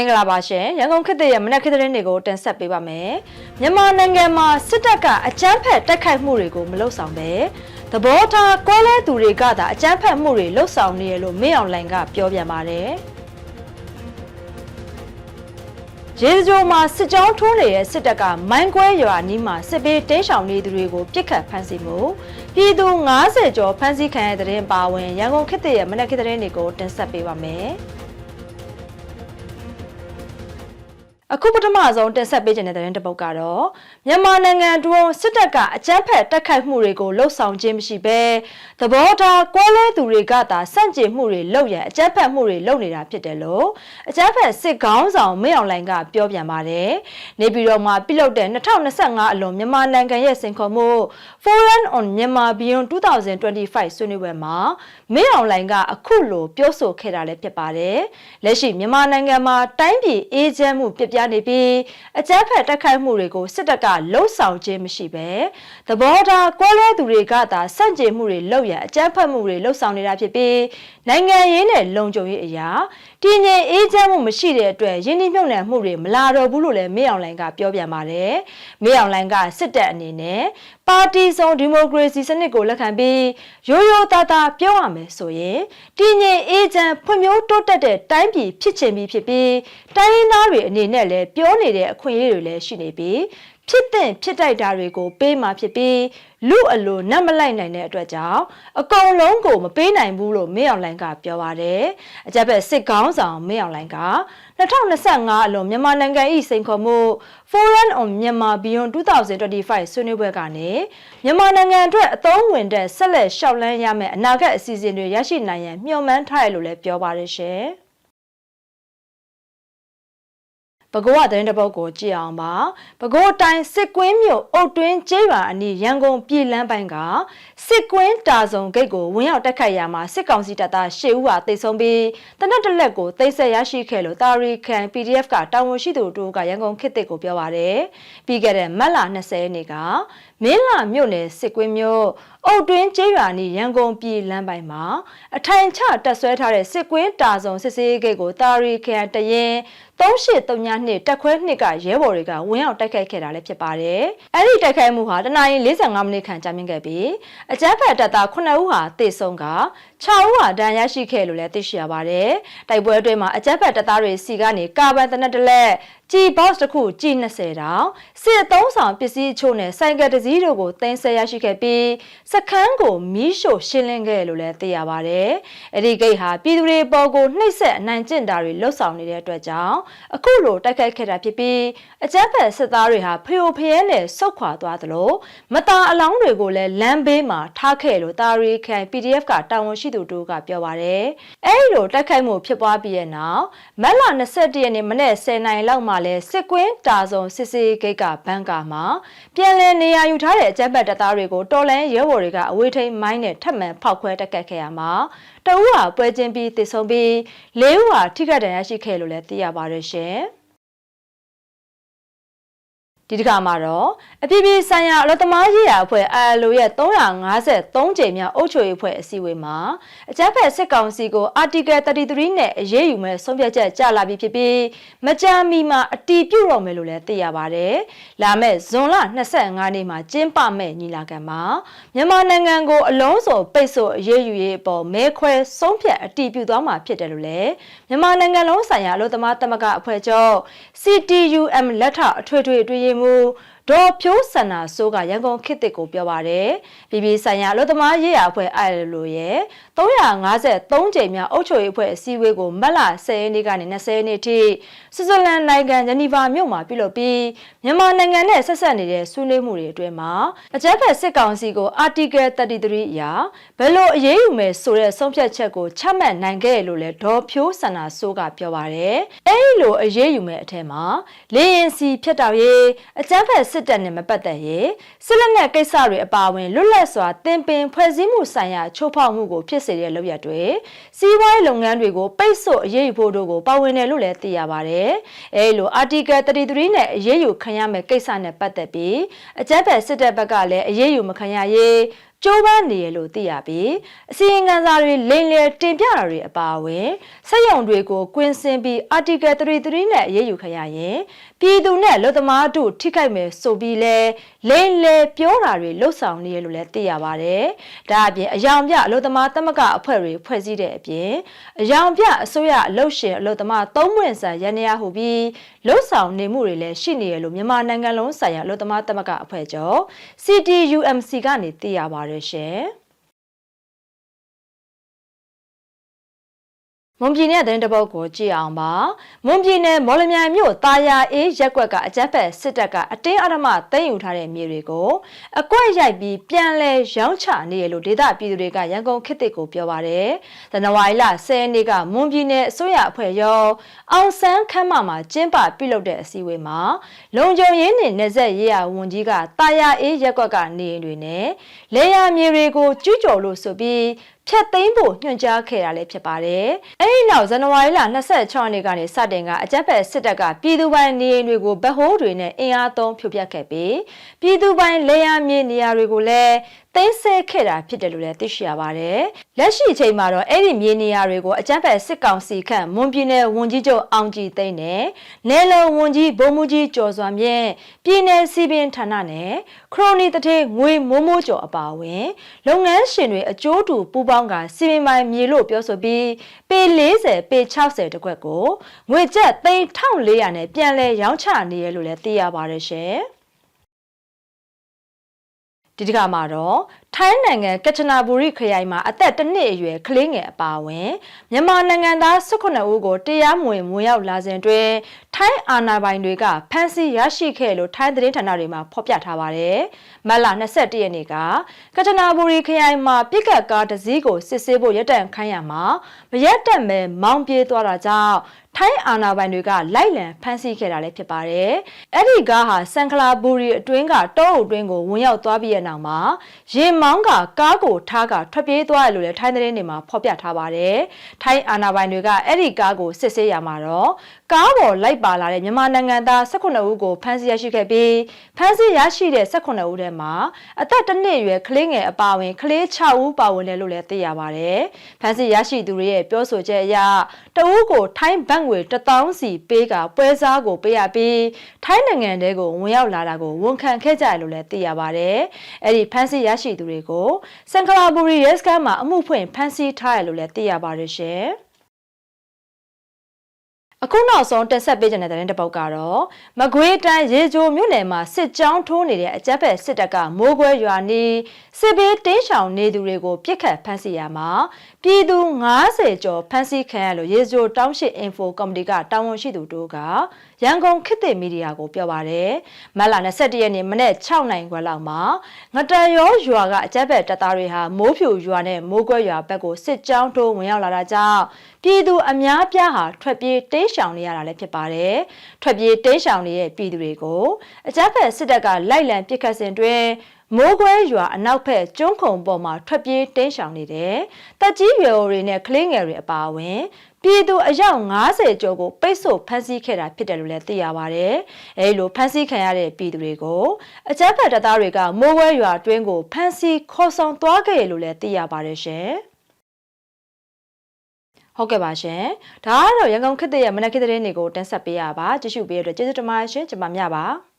င်္ဂလာပါရှင်ရန်ကုန်ခေတ်သစ်ရဲ့မနက်ခေတ်သတင်းတွေကိုတင်ဆက်ပေးပါမယ်မြန်မာနိုင်ငံမှာစစ်တပ်ကအကြမ်းဖက်တိုက်ခိုက်မှုတွေကိုမလုပ်ဆောင်ပဲသဘောထားကွဲလဲသူတွေကသာအကြမ်းဖက်မှုတွေလှုပ်ဆောင်နေရလို့မင်းအောင်လှိုင်ကပြောပြန်ပါတယ်ရေစကြိုမှာစစ်ကြောင်းထိုးနေတဲ့စစ်တပ်ကမိုင်းကွဲရွာနီးမှာစစ်ပေးတင်းရှောင်နေသူတွေကိုပြစ်ခတ်ဖမ်းဆီးမှုပြည်သူ90ကျော်ဖမ်းဆီးခံရတဲ့တဲ့ရင်ပါဝင်ရန်ကုန်ခေတ်သစ်ရဲ့မနက်ခေတ်သတင်းတွေကိုတင်ဆက်ပေးပါမယ်။ အခုပထမဆုံးတင်ဆက်ပေးခြင်းတဲ့သတင်းတစ်ပုဒ်ကတော့မြန်မာနိုင်ငံတွင်းစစ်တပ်ကအကြမ်းဖက်တိုက်ခိုက်မှုတွေကိုလှုပ်ဆောင်ခြင်းမရှိဘဲသဘောထားကွဲလဲသူတွေကသာစန့်ကျင်မှုတွေလုပ်ရန်အကြမ်းဖက်မှုတွေလုပ်နေတာဖြစ်တယ်လို့အကြမ်းဖက်စစ်ခေါင်းဆောင်မင်းအောင်လှိုင်ကပြောပြန်ပါတယ်။နေပြည်တော်မှာပြုလုပ်တဲ့2025အလွန်မြန်မာနိုင်ငံရဲ့စင်ခေါ်မှု Foreign on Myanmar Beyond 2025ဆွေးနွေးပွဲမှာမင်းအောင်လှိုင်ကအခုလိုပြောဆိုခဲ့တာလည်းဖြစ်ပါတယ်။လက်ရှိမြန်မာနိုင်ငံမှာတိုင်းပြည်အေးချမ်းမှုပြပြနေပြီးအကြမ်းဖက်တိုက်ခိုက်မှုတွေကိုစစ်တပ်ကလှုံ့ဆော်ခြင်းမရှိပဲသဘောထားကွဲလွဲသူတွေကသာစန့်ကျင်မှုတွေလုပ်ရန်အကြမ်းဖက်မှုတွေလှုံ့ဆော်နေတာဖြစ်ပြီးနိုင်ငံရေးနဲ့လုံခြုံရေးအရာ တည်ငြိမ်အေးချမ်းမှုမရှိတဲ့အတွက်ရင်းနှီးမြှုပ်နှံမှုတွေမလာတော့ဘူးလို့လည်းမေအောင်လိုင်ကပြောပြန်ပါတယ်။မေအောင်လိုင်ကစစ်တပ်အနေနဲ့ပါတီစုံဒီမိုကရေစီစနစ်ကိုလက်ခံပြီးရိုးရိုးသားသားပြောရမယ်ဆိုရင်တည်ငြိမ်အေးချမ်းဖွံ့ဖြိုးတိုးတက်တဲ့တိုင်းပြည်ဖြစ်ချင်ပြီးဖြစ်ပြီးတိုင်းရင်းသားတွေအနေနဲ့လည်းပြောနေတဲ့အခွင့်အရေးတွေလည်းရှိနေပြီး ဖြစ်တဲ့ဖြစ်တိုက်တာတွေကိုပေးမှဖြစ်ပြီးလူအလိုနတ်မလိုက်နိုင်တဲ့အတွက်ကြောင့်အကုန်လုံးကိုမပေးနိုင်ဘူးလို့မေအောင်လိုင်ကပြောပါတယ်။အကြက်ဘက်စစ်ကောင်းဆောင်မေအောင်လိုင်က2025အလွန်မြန်မာနိုင်ငံ၏စိန်ခေါ်မှု Foreign on Myanmar Beyond 2025ဆွေးနွေးပွဲကနေမြန်မာနိုင်ငံအတွက်အသုံးဝင်တဲ့ဆက်လက်ရှောက်လန်းရမယ့်အနာဂတ်အစီအစဉ်တွေရရှိနိုင်ရန်မျှော်မှန်းထားရလို့လည်းပြောပါတယ်ရှင်။ ပဲခူးကသတင်းတစ်ပုဒ်ကိုကြည့်အောင်ပါပဲခူးတိုင်းစစ်ကွင်းမြို့အုတ်တွင်းကျေးရွာအနီးရန်ကုန်ပြည်လမ်းပိုင်းကစစ်ကွင်းတာစုံဂိတ်ကိုဝင်ရောက်တက်ခတ်ရမှာစစ်ကောင်စီတပ်သား၈ဦးဟာတိတ်ဆုံးပြီးတနက်တစ်လက်ကိုတိတ်ဆက်ရရှိခဲ့လို့တာရီခံ PDF ကတာဝန်ရှိသူတို့ကရန်ကုန်ခေတ်တစ်ကိုပြောပါတယ်ပြီးခဲ့တဲ့မတ်လ20ရက်နေ့ကမင်းလာမြို့နယ်စစ်ကွင်းမြို့အုတ်တွင်းကျေးရွာနီးရန်ကုန်ပြည်လမ်းပိုင်းမှာအထိုင်ချတက်ဆွဲထားတဲ့စစ်ကွင်းတာစုံစစ်စေးဂိတ်ကိုတာရီခံတရင်3832နှစ်တက်ခွဲနှစ်ကရဲဘော်တွေကဝင်ရောက်တိုက်ခိုက်ခဲ့တာလည်းဖြစ်ပါတယ်။အဲ့ဒီတိုက်ခိုက်မှုဟာတနအီ45မိနစ်ခန့်ကြာမြင့်ခဲ့ပြီးအကြမ်းဖက်တပ်သား9ဦးဟာတေဆုံးက 6ဦးဟာဒဏ်ရာရှိခဲ့လို့လည်းသိရှိရပါတယ်။တိုက်ပွဲအတွင်းမှာအကြမ်းဖက်တပ်သားတွေစီကနေကာဗန်တနက်တလက်ជីဘော့စ်တစ်ခုជី20တောင်စစ်အသုံးဆောင်ပစ္စည်းအချို့နဲ့ဆိုင်ကယ်တစ်စီးတို့ကိုတင်ဆက်ရရှိခဲ့ပြီးစခန်းကိုမီးရှို့ရှင်းလင်းခဲ့လို့လည်းသိရပါတယ်။အဲ့ဒီဂိတ်ဟာပြည်သူတွေပေါ်ကိုနှိပ်စက်အနိုင်ကျင့်တာတွေလှုပ်ဆောင်နေတဲ့အတွက်ကြောင့်အခုလိုတိုက်ခိုက်ခဲ့တာဖြစ်ပြီးအကြမ်းဖက်စစ်သားတွေဟာဖျို့ဖျဲနဲ့ဆုတ်ခွာသွားသလိုမตาအလောင်းတွေကိုလည်းလမ်းဘေးမှာထားခဲ့လို့တာရီခံ PDF ကတာဝန်ရှိ သူတို့ကပြောပါတယ်။အဲဒီလိုတိုက်ခိုက်မှုဖြစ်ပွားပြီးတဲ့နောက်မက်လ21ရက်နေ့မနေ့10နိုင်လောက်မှာလဲစစ်ကွင်းတာစုံစစ်စေးဂိတ်ကဘန်ကာမှာပြန်လည်နေရာယူထားတဲ့အကြမ်းဖက်တပ်သားတွေကိုတော်လန်ရဲဘော်တွေကအဝေးထိန်မိုင်းနဲ့ထပ်မံဖောက်ခွဲတက်ကတ်ခဲ့ရမှာတအူးဟာပွဲချင်းပြီးတည်ဆုံပြီးလေးဦးဟာထိခိုက်ဒဏ်ရာရှိခဲ့လို့လည်းသိရပါတယ်ရှင်။ ဒီတစ်ခါမှာတော့အပြည်ပြည်ဆိုင်ရာအလို့သမားရေးရာအဖွဲ့ ILO ရဲ့353ကြိမ်မြောက်အုပ်ချုပ်ရေးအဖွဲ့အစည်းအဝေးမှာအကြမ်းဖက်စစ်ကောင်စီကို Article 33နဲ့အရေးယူမဲ့ဆုံးဖြတ်ချက်ကြလာပြီးဖြစ်ပြီးမကြာမီမှာအတီးပြုတ်တော့မယ်လို့လည်းသိရပါတယ်။လာမယ့်ဇွန်လ25နေ့မှာကျင်းပမဲ့ညီလာခံမှာမြန်မာနိုင်ငံကိုအလုံးစုံပိတ်ဆို့အရေးယူရေးအပေါ်မဲခွဲဆုံးဖြတ်အတီးပြုတ်သွားမှာဖြစ်တယ်လို့လည်းမြန်မာနိုင်ငံလုံးဆိုင်ရာအလို့သမားသမဂ္ဂအဖွဲ့ချုပ် CTUM လက်ထအထွေထွေအတွင်းမှု ဒေါ်ဖြိုးစန္နာစိုးကရန်ကုန်ခေတ်တစ်ကိုပြောပါတယ်။ပြည်ပြည်ဆိုင်ရာအလို့သမားရေးရာအဖွဲ့ ILO ရဲ့353ကြိမ်မြောက်အုပ်ချုပ်ရေးအဖွဲ့အစည်းအဝေးကိုမတ်လ10ရက်နေ့ကနေ20ရက်နေ့ထိဆွစ်ဇာလန်နိုင်ငံဂျနီဗာမြို့မှာပြုလုပ်ပြီးမြန်မာနိုင်ငံနဲ့ဆက်ဆက်နေတဲ့ဆွေးနွေးမှုတွေအတွင်းမှာအကြမ်းဖက်စစ်ကောင်စီကို Article 33အရာဘယ်လိုအရေးယူမယ်ဆိုတဲ့ဆုံးဖြတ်ချက်ကိုချမှတ်နိုင်ခဲ့လို့လဲဒေါ်ဖြိုးစန္နာစိုးကပြောပါတယ်။အဲဒီလိုအရေးယူမယ်အထက်မှာလေရင်စီဖြတ်တောက်ရေးအကြမ်းဖက်စစ်တပ်နဲ့မပတ်သက်ရေးစစ်လက်နက်ကိစ္စတွေအပါအဝင်လွတ်လပ်စွာတင်ပင်ဖွဲ့စည်းမှုဆိုင်ရာချိုးဖောက်မှုကိုဖြစ်စေတဲ့လုပ်ရပ်တွေစီးပွားရေးလုပ်ငန်းတွေကိုပိတ်ဆို့အရေးယူဖို့တို့ကိုပါဝင်တယ်လို့လည်းသိရပါတယ်။အဲလို Article 33နဲ့အရေးယူခံရမယ့်ကိစ္စနဲ့ပတ်သက်ပြီးအကြမ်းဖက်စစ်တပ်ဘက်ကလည်းအရေးယူမခံရရေး ကြိုးပမ်းနေရလို့သိရပြီးအစီရင်ခံစာတွေလိမ်လည်တင်ပြတာတွေအပါအဝင်စက်ရုံတွေကိုကွင်းစင်ပြီး Article 33နဲ့အရေးယူခရရင်ပြည်သူနဲ့လူသမားတို့ထိခိုက်မယ်ဆိုပြီးလဲလိမ်လည်ပြောတာတွေလှုပ်ဆောင်နေရလို့လည်းသိရပါတယ်။ဒါအပြင်အယောင်ပြအလို့သမားသမဂ္ဂအဖွဲ့တွေဖွဲ့စည်းတဲ့အပြင်အယောင်ပြအစိုးရအလုပ်ရှင်အလို့သမားသုံးပွင့်ဆန်ရန်ရဟူပြီးလှုပ်ဆောင်နေမှုတွေလည်းရှိနေရလို့မြန်မာနိုင်ငံလုံးဆိုင်ရာအလို့သမားသမဂ္ဂအဖွဲ့ကျော် CTUMC ကနေသိရပါတယ်ရှင်။ မွန်ပြည်နယ်သတင်းတပုတ်ကိုကြည့်အောင်ပါမွန်ပြည်နယ်မော်လမြိုင်မြို့တာယာအေးရက်ကွက်ကအကြမ်းဖက်စစ်တပ်ကအတင်းအဓမ္မသိမ်းယူထားတဲ့မြေတွေကိုအကွက်ရိုက်ပြီးပြန်လဲရောင်းချနေရလို့ဒေသပြည်သူတွေကရန်ကုန်ခေတ်သစ်ကိုပြောပါတယ်ဇန်နဝါရီလ10ရက်နေ့ကမွန်ပြည်နယ်အစိုးရအဖွဲ့ရောအောင်ဆန်းခမ်းမမှာကျင်းပပြုလုပ်တဲ့အစည်းအဝေးမှာလုံခြုံရေးနဲ့နေဆက်ရေးရဝန်ကြီးကတာယာအေးရက်ကွက်ကနေအိမ်တွေနဲ့လေယာမြေတွေကိုကျူးကျော်လို့ဆိုပြီး ဖြတ်သိမ်းဖို့ညွှန်ကြားခဲ့တာလည်းဖြစ်ပါတယ်။အဲဒီနောက်ဇန်နဝါရီလ26ရက်နေ့ကနေစတင်ကအကြက်ဖက်စစ်တပ်ကပြည်သူပိုင်နေအိမ်တွေကိုဗဟိုးတွေနဲ့အင်အားသုံးဖြိုဖျက်ခဲ့ပြီးပြည်သူပိုင်လေယာဉ်မြေနေရာတွေကိုလည်းသိမ်းဆည်းခဲ့တာဖြစ်တယ်လို့လည်းသိရှိရပါတယ်။လက်ရှိအချိန်မှာတော့အဲ့ဒီမြေနေရာတွေကိုအကြမ်းဖက်စစ်ကောင်စီခန့်မွန်ပြည်နယ်ဝန်ကြီးချုပ်အောင်ကြည်သိန်းနဲ့နယ်လုံဝန်ကြီးဗိုလ်မှူးကြီးကျော်စွာမြင့်ပြည်နယ်စီပင်ဌာနနဲ့ခရိုနီတထေငွေမိုးမိုးကျော်အပါအဝင် လုပ်ငန်းရှင်တွေအကျိုးတူပူးပေါင်းကစီပင်ပိုင်းမြေလို့ပြောဆိုပြီးပေ40ပေ60တကွက်ကိုငွေကျပ်3400နဲ့ပြန်လဲရောင်းချနေရလို့လည်းသိရပါတယ်ရှင်။ ဒီတစ်ခါမှာတော့ ထိုင်းနိုင်ငံကချနာဘူရီခရိုင်မှာအသက်တစ်နှစ်အရွယ်ကလေးငယ်အပါအဝင်မြန်မာနိုင်ငံသား18ဦးကိုတရားမဝင်ဝင်ရောက်လာစဉ်တွင်ထိုင်းအာဏာပိုင်တွေကဖမ်းဆီးရရှိခဲ့လို့ထိုင်းသတင်းဌာနတွေမှာဖော်ပြထားပါတယ်။မတ်လ21ရက်နေ့ကကချနာဘူရီခရိုင်မှာပြစ်ကတ်ကားတစ်စီးကိုစစ်ဆေးဖို့ရပ်တန့်ခိုင်းရမှာမရက်တက်မဲ့မောင်းပြေးသွားတာကြောင့်ထိုင်းအာဏာပိုင်တွေကလိုက်လံဖမ်းဆီးခဲ့တာလည်းဖြစ်ပါတယ်။အဲ့ဒီကားဟာစန်ခလာဘူရီအတွင်းကတောအုပ်အတွင်းကိုဝင်ရောက်သွားပြီးတဲ့နောက်မှာရေမောင်းကကားကိုထားကထွက်ပြေးသွားတယ်လို့လည်းထိုင်းသတင်းတွေမှာဖော်ပြထားပါတယ်။ထိုင်းအာဏာပိုင်တွေကအဲ့ဒီကားကိုစစ်ဆေးရမှာတော့ ကားပေါ်လိုက်ပါလာတဲ့မြန်မာနိုင်ငံသား18ဦးကိုဖမ်းဆီးရရှိခဲ့ပြီးဖမ်းဆီးရရှိတဲ့18ဦးထဲမှာအသက်တစ်နှစ်အရွယ်ကလေးငယ်အပါအဝင်ကလေး6ဦးပါဝင်တယ်လို့လည်းသိရပါတယ်။ဖမ်းဆီးရရှိသူတွေရဲ့ပြောဆိုချက်အရတဦးကိုထိုင်းဘတ်ငွေ1000စီပေးကပွဲစားကိုပေးရပြီးထိုင်းနိုင်ငံတဲကိုဝင်ရောက်လာတာကိုဝန်ခံခဲ့ကြတယ်လို့လည်းသိရပါတယ်။အဲ့ဒီဖမ်းဆီးရရှိသူတွေကိုစန်ကလာဘူရီရဲစခန်းမှာအမှုဖွင့်ဖမ်းဆီးထားရလို့လည်းသိရပါတယ်ရှင်။ အခုနောက်ဆုံးတက်ဆက်ပေးကြတဲ့တဲ့တစ်ပုတ်ကတော့မကွေးတိုင်းရေဂျိုမြို့နယ်မှာစစ်ကြောင်းထိုးနေတဲ့အကြက်ဖက်စစ်တပ်ကမိုးခွဲရွာနီးစစ်ဘေးတင်းရှောင်နေသူတွေကိုပြစ်ခတ်ဖမ်းဆီးရမှာပြည်သူ90ကျော်ဖမ်းဆီးခံရလို့ရေဂျိုတောင်းရှိအင်ဖိုကော်မတီကတာဝန်ရှိသူတို့က ရန်ကုန်ခေတ်သစ်မီဒီယာကိုပြောပါတယ်မတ်လ21ရက်နေ့မနေ့6နိုင်ခွဲလောက်မှာငတန်ရောရွာကအကြက်ဖက်တပ်သားတွေဟာမိုးဖြူရွာနဲ့မိုးခွဲရွာဘက်ကိုစစ်ကြောင်းထိုးဝင်ရောက်လာတာကြောင့်ပြည်သူအများပြားဟာထွက်ပြေးတိမ်းရှောင်နေရတာလည်းဖြစ်ပါတယ်။ထွက်ပြေးတိမ်းရှောင်နေတဲ့ပြည်သူတွေကိုအကြမ်းဖက်စစ်တပ်ကလိုက်လံပစ်ခတ်စဉ်တွင်မိုးခွဲရွာအနောက်ဘက်ကျွန်းခုံပေါ်မှာထွက်ပြေးတင်းရှောင်နေတယ်။တက်ကြီးရွယ်တွေနဲ့ကလေးငယ်တွေအပါအဝင် ပြည်သူအယောက်90ကျော်ကိုပိတ်ဆို့ဖမ်းဆီးခဲ့တာဖြစ်တယ်လို့လည်းသိရပါဗျ။အဲဒီလိုဖမ်းဆီးခံရတဲ့ပြည်သူတွေကိုအကြမ်းဖက်တပ်သားတွေကမိုးခွဲရွာတွင်းကိုဖမ်းဆီးခေါ်ဆောင်သွားခဲ့ရလို့လည်းသိရပါတယ်ရှင်။ဟုတ်ကဲ့ပါရှင်ဒါကတော့ရန်ကုန်ခေတ်ရဲ့မနက်ခေတ်သတင်းတွေကိုတင်ဆက်ပေးရပါကြည့်ရှုပေးရတဲ့ကျေးဇူးတင်ပါတယ်ရှင်ကျွန်မမြပါ